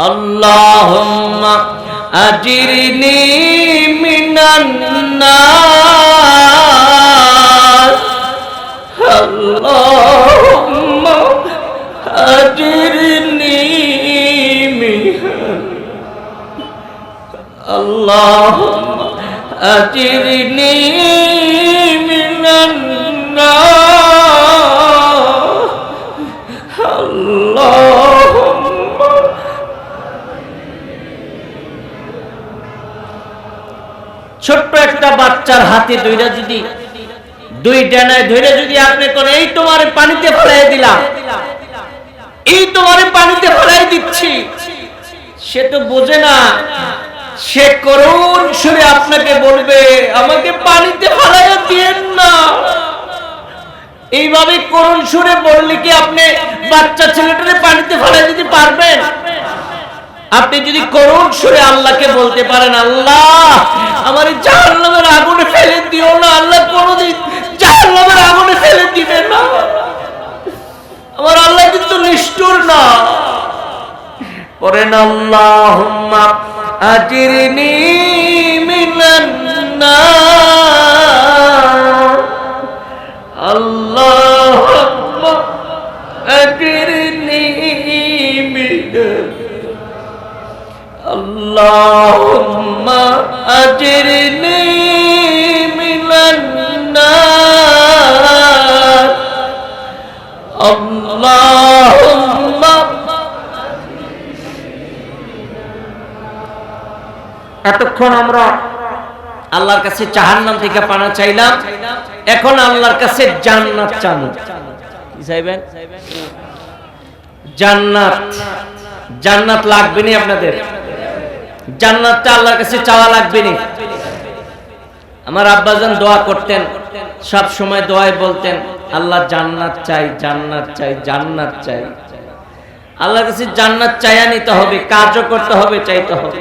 اللهم أجرني من النار اللهم أجرني من اللهم أجرني বাচ্চার হাতে দুইটা যদি, দুই ডানায় ধরে যদি আপনি কোন এই তোমার পানিতে ফেলাই দিলাম, এই তোমার পানিতে ফেলাই দিচ্ছি, সে তো বোঝে না, সে করুণ সুরে আপনাকে বলবে, আমাকে পানিতে ফেলাইয়া দিয়েন না। এইভাবে করুণ সুরে বললে কি আপনি বাচ্চা ছেলেটারে পানিতে ফেলাই দিতে পারবেন? আপনি যদি করুণ সুরে আল্লাহকে বলতে পারেন, আল্লাহ, আমার জাহান্নামের আগুনে ফেলে দিও না, আল্লাহ কোনোদিন জাহান্নামের আগুনে ফেলে দিবে না। আমার আল্লাহ কিন্তু নিষ্ঠুর না। পরেন আল্লাহুম্মা আজিরনি মিনান নার। আল্লাহুম্মা আজিরনি اللهم أجرني من النار اللهم এতক্ষণ আমরা আল্লাহর কাছে জাহান্নাম থেকে পানা চাইলাম এখন আল্লাহর কাছে জান্নাত চান কি চাইবেন জান্নাত জান্নাত লাগবে নি আপনাদের জান্নাতটা আল্লাহর কাছে চাওয়া লাগবে নি আমার আব্বাজান দোয়া করতেন, সব সময় দোয়ায় বলতেন, আল্লাহ জান্নাত চাই জান্নাত চাই জান্নাত চাই। আল্লাহর কাছে জান্নাত চাইয়া নিতে হবে, কাজও করতে হবে, চাইতে হবে।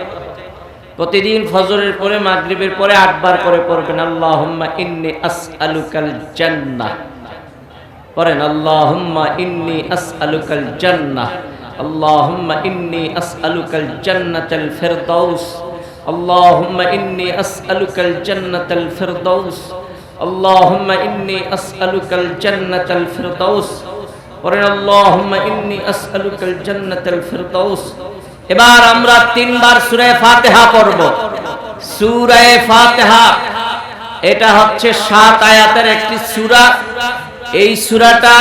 প্রতিদিন ফজরের পরে, মাগরিবের পরে, আটবার করে পড়বেন, আল্লাহুম্মা ইন্নি আসআলুকাল জান্নাহ। পড়েন, আল্লাহুম্মা ইন্নি আসআলুকাল জান্নাহ। আল্লাহুম্মা ইন্নি আসআলুকাল জান্নাতাল ফিরদাউস, আল্লাহুম্মা ইন্নি আসআলুকাল জান্নাতাল ফিরদাউস, আল্লাহুম্মা ইন্নি আসআলুকাল জান্নাতাল ফিরদাউস। পড়েন, আল্লাহুম্মা ইন্নি আসআলুকাল জান্নাতাল ফিরদাউস। এবার আমরা তিনবার সূরা ফাতিহা পড়ব। সূরা ফাতিহা, এটা হচ্ছে সাত আয়াতের একটি সূরা। এই সুরাটা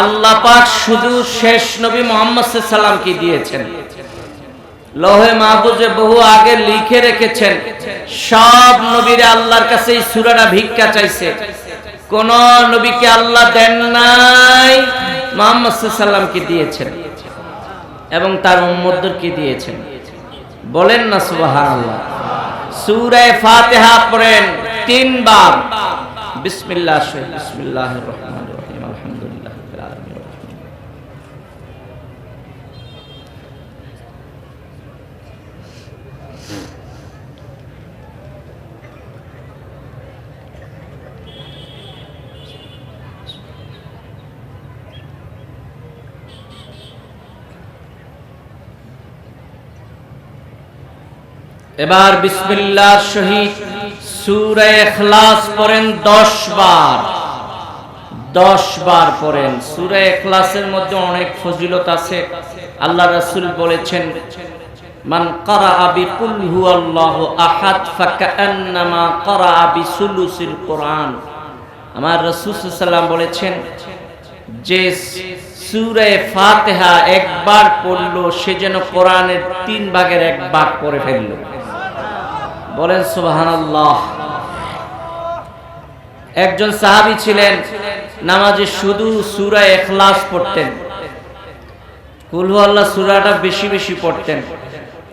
আল্লাহ পাক শুধু শেষ নবী মুহাম্মদ সাল্লামকে দিয়েছেন। লোহে মাহফুজে বহু আগে লিখে রেখেছেন, সব নবীরা আল্লাহর কাছে এই সুরাটা ভিক্ষা চাইছে। কোন নবীকে আল্লাহ দেন নাই, মুহাম্মদ সাল্লামকে দিয়েছেন এবং তার উম্মতদেরকে দিয়েছেন। বলেন না সুবহানাল্লাহ। সূরা ফাতিহা পড়েন তিনবার। বিসমিল্লাহ শহীদ বিসমিল্লাহির রহমানির রহিম এবার বিসমিল্লাহ শহীদ সূরা ইখলাস পড়েন 10 বার। 10 বার পড়েন। সূরা ইখলাসের মধ্যে অনেক আছে। আল্লাহ বলেছেন, মান ক্বারাআ বিসুলুসিল কোরআন। আমার রাসূল বলেছেন, যে সূরা ফাতিহা একবার পড়ল, সে যেন কোরআনের তিন ভাগের এক ভাগ পড়ে ফেলল। বলেন, সুবহানাল্লাহ। একজন সাহাবী ছিলেন, নামাজে শুধু সূরা ইখলাস পড়তেন। কুলহু আল্লাহ সূরাটা বেশি বেশি পড়তেন।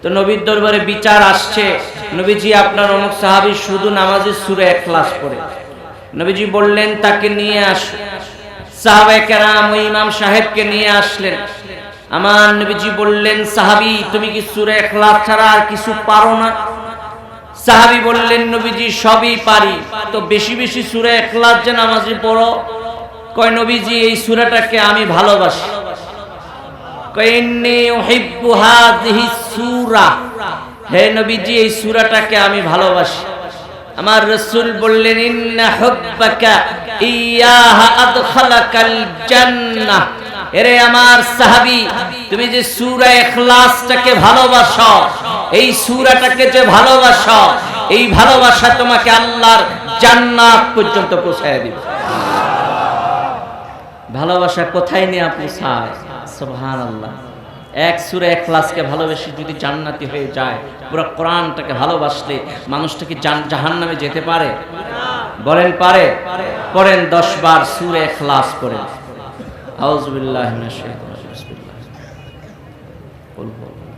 তো নবীর দরবারে বিচার আসছে, নবীজি আপনার অমুক সাহাবী শুধু নামাজে সূরা ইখলাস পড়ে। নবীজি বললেন, তাকে নিয়ে আস। সাহাবায়ে কেরাম ওই ইমাম সাহেবকে নিয়ে আসলেন। আমার নবীজি বললেন, সাহাবী, তুমি কি সূরা ইখলাস ছাড়া আর কিছু পারো না? সাহাবি বললেন, নবীজি, সবই পারি। তো বেশি বেশি সুরে এখলাস যে নামাজি পড়ো, কয়, নবীজি, এই সুরাটাকে আমি ভালোবাসি। আমি ভালোবাসি। আমার রসুল বললেন এরে আমার সাহাবী, তুমি যে সূরা ইখলাসটাকে ভালোবাসো, এই সূরাটাকে যে ভালোবাসো, এই ভালোবাসা তোমাকে আল্লাহর জান্নাত পর্যন্ত পৌঁছায় দিবে। ভালোবাসা কোথায় নিয়ে আপনি চায়? সুবহানাল্লাহ। এক সুরে এক ক্লাসকে ভালোবেসে যদি জান্নাতি হয়ে যায়, পুরো কোরআনটাকে ভালোবাসলে মানুষটা কি জাহান নামে যেতে পারে? বলেন পারে? পড়েন দশ বার সুরে ক্লাস পড়েন। أعوذ بالله من الشيطان الرجيم. بسم الله. قل هو الله.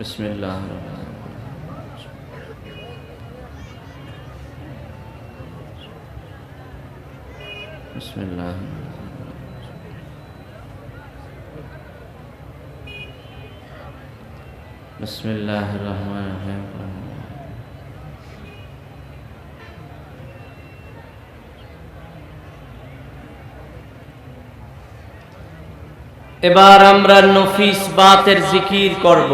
بسم الله الرحمن الرحيم. بسم الله الرحمن الرحيم. বিসমিল্লাহ রহমান রহিম। এবার আমরা নফিস বাতের জিকির করব।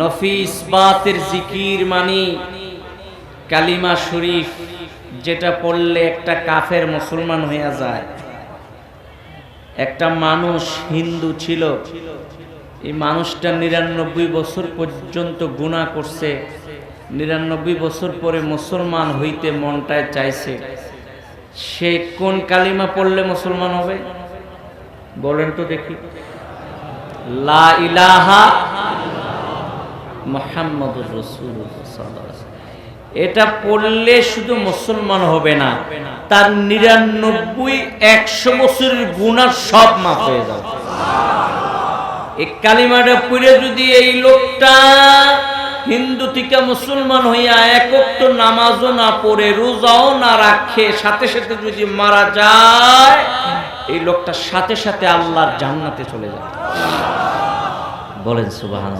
নফিস বাতের জিকির মানি কালিমা শরীফ যেটা পড়লে একটা কাফের মুসলমান হইয়া যায়। একটা মানুষ হিন্দু ছিল এই মানুষটা নিরানব্বই বছর পর্যন্ত গুণা করছে। নিরানব্বই বছর পরে মুসলমান হইতে মনটায় চাইছে। সে কোন কালিমা পড়লে মুসলমান হবে? বলেন তো দেখি। লা ইলাহা এটা পড়লে শুধু মুসলমান হবে না, তার নিরানব্বই একশো বছরের গুণার সব মাফ হয়ে যাবে। এই কালিমাটা পড়ে যদি এই লোকটা হিন্দু থেকে মুসলমান হইয়া একক তো নামাজও না পড়ে, রোজাও না রাখে, সাথে সাথে যদি মারা যায়, এই লোকটা সাথে সাথে আল্লাহর জান্নাতে চলে যায়। বলেন সুবাহান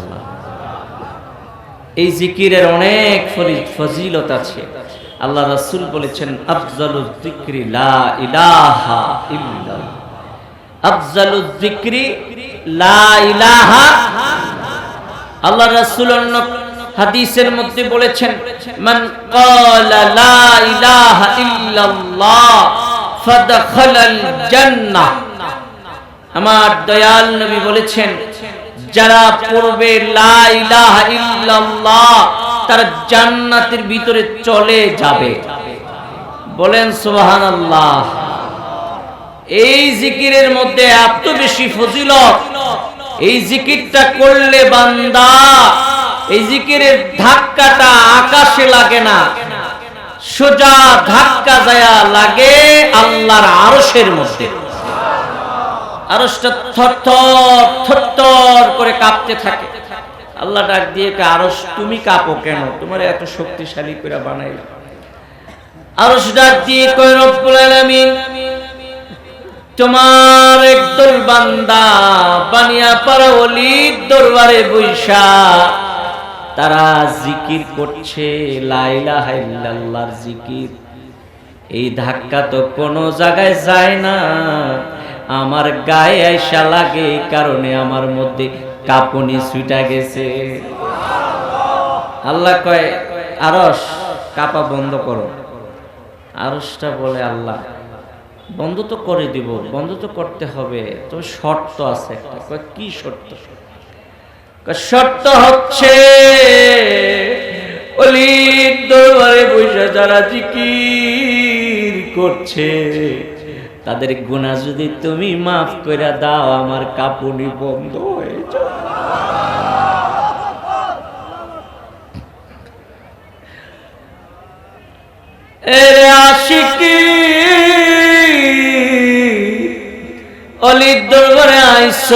এই জিকিরের অনেক ফজিলত আছে। আল্লাহ রাসূল বলেছেন আফজালুজ যিকরি লা ইলাহা ইল্লাল্লাহ। আফজালুজ যিকরি লা ইলাহা আল্লাহ রাসূল হাদিসের মধ্যে বলেছেন, মান ক্বালা লা আমার দয়াল নবী বলেছেন, যারা পড়বে লা তারা জান্নাতের ভিতরে চলে যাবে। বলেন সুবহানাল্লাহ। এই জিকিরের মধ্যে এত বেশি ফজিলত। এই জিকিরটা করলে বান্দা, এই জিকিরের ধাক্কাটা আকাশে লাগে না। সোজা ধাক্কা যায়া লাগে আল্লাহর আরশের মধ্যে। আরশটা থরথর থরথর করে কাঁপতে থাকে। আল্লাহ ডাক দিয়ে আরশ, তুমি কাঁপো কেন? তোমার এত শক্তিশালী করে বানাইলাম আরশ ডাক দিয়ে কয়, রব্বুল আলামিন তোমার একদল বান্দা বানিয়া পারা অলির দরবারে বৈশা, তারা জিকির করছে লাইলা হাইল্লাল্লাহর জিকির। এই ধাক্কা তো কোনো জায়গায় যায় না। আমার গায়ে আইসা লাগে এই কারণে আমার মধ্যে কাঁপুনি ছুটা গেছে। আল্লাহ কয় আরস কাপা বন্ধ করো। আরসটা বলে, আল্লাহ বন্ধ তো করে দিব, বন্ধ তো করতে হবে। তবে শর্ত আছে একটা। কি শর্ত? শর্ত হচ্ছে বসে যারা জিকির করছে, তাদের গুণা যদি তুমি মাফ করে দাও, আমার কাপুনি বন্ধ হয়ে এরে আশিকি অলির দরবারে আইস।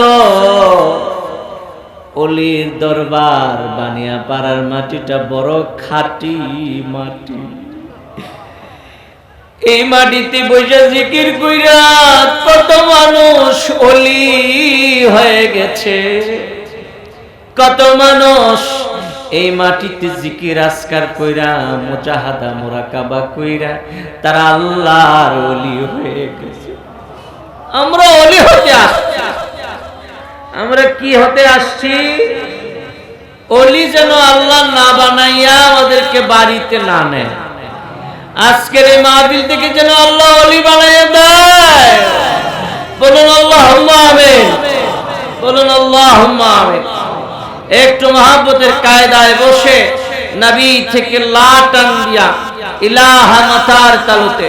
অলির দরবার বানিয়া পাড়ার মাটিটা বড় খাটি মাটি। এই মাটিতে বসে জিকির কইরা কত মানুষ অলি হয়ে গেছে। কত মানুষ এই মাটিতে জিকির আজকার কইরা, মুজাহাদা, মোরাকাবা কইরা, তারা আল্লাহর ওলি হয়ে গেছে। আমরা অলি হতে আসছি। আমরা কি হতে আসছি? অলি যেন আল্লাহ না বানাইয়া আমাদেরকে বাড়িতে না নেয়। আজকের এই মাহফিল থেকে যেন আল্লাহ অলি বানাইয়া দেয়। বলুন আল্লাহ আমিন। বলুন আল্লাহ আমিন। একটু মহাব্বতের কায়দায় বসে নবী থেকে লাটান দিয়া ইলাহা মাতার তালুতে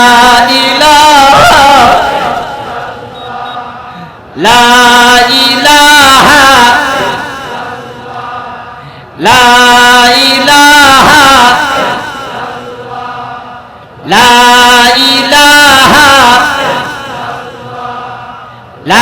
লা